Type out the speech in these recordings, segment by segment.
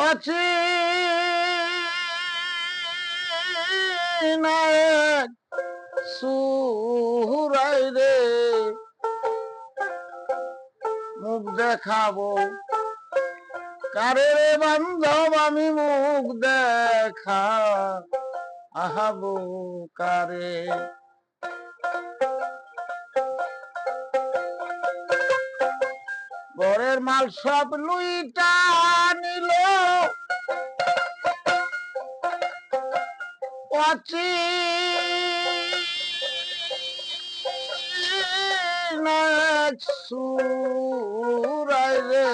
অচিনায়ক সুরাই রে। মুখ দেখাবো। কারে রে বান্ধব আমি মুখ দেখা আহাবো কারে। ঘরের মাল সব লুইটা নিল। অচি রে।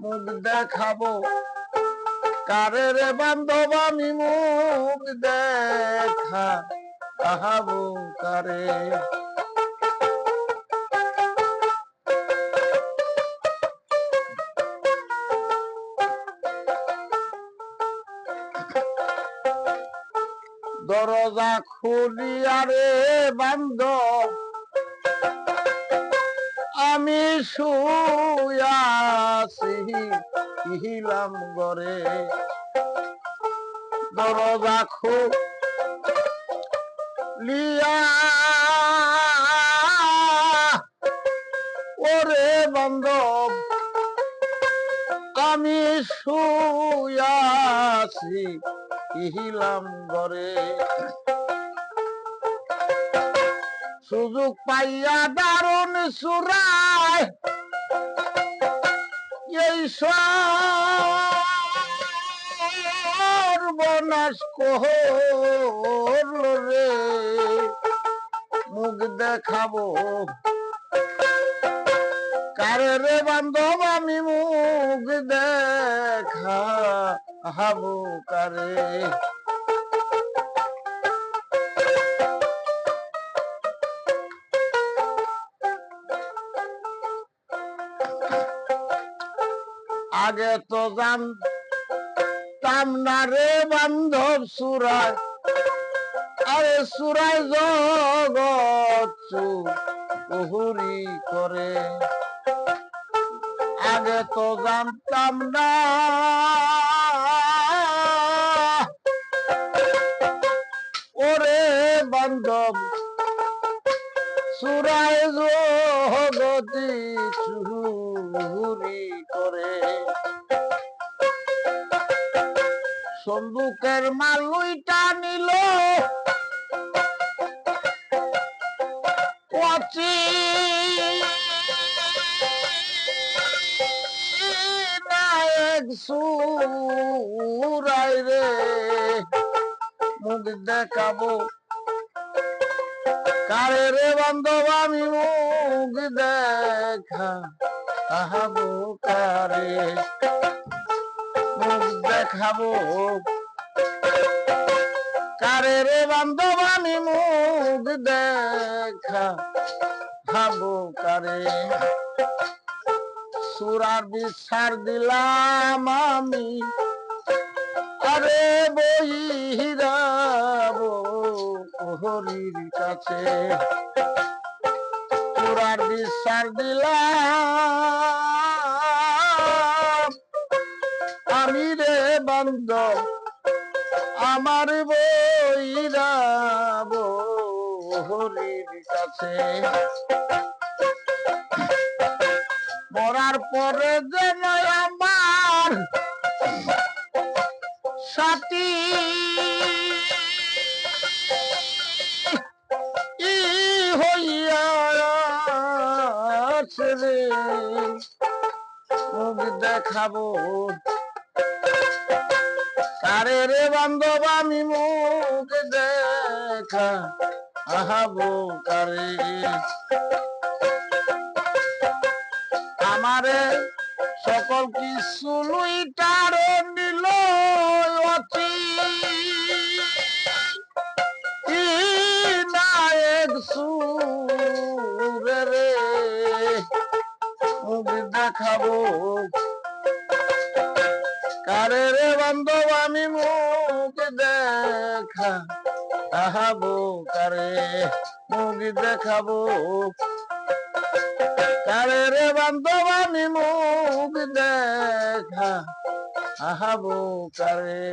মুখ দেখাবো কারে রে বান্ধব, আমি মুখ দেখা আহাবো কারে। দরজা খুলিয়া রে বান্ধব আমি শুয়াছি হিলাম গরে দরজা খুলিয়া ওরে আমি শুয়াছি ইহিলাম গরে সুযোগ পাইয়া দারুণ সুরায় এই সর্বনাশ করল রে। মুখ দেখাবো। কারে রে বান্ধব আমি মুখ দেখা? হাবো কারে আগে তো জানতাম না রে বান্ধব সুরায় আরে সুরায় জগৎ চুহুরি করে আগে তো জানতাম না ওরে বান্ধব সুরায় জগতি চুহুরি করে। সন্দুকের মালুইটা নিল অচি সুরাই রে, মুখ দেখাবো। কারে রে বান্ধব, আমি মুখ দেখা আহাবো কারে? মুখ দেখাবো। কারে রে বান্ধব, আমি মুখ দেখা হাবো কারে? সুরার বিচার দিলাম আমি। আরে বইরাবো হরির কাছে। সুরার বিচার দিলাম আমি রে বান্ধব আমার বইরাবো হরির কাছে। মরার পরে যেন আমার সাথী হইয়া রে। মুখ দেখাবো। কারে রে বান্ধব, আমি মুখ দেখা আহাবো কারে? আমারে সকল কিছু লুইটার নিল অতি। নায়ক সুরে রে দেখাবো। কারে রে বান্ধব, আমি মুখ দেখা আহাবো কারে, মুখ দেখাবো। কারে রে বান্ধবানি মুখ দেখা আহাবো কারে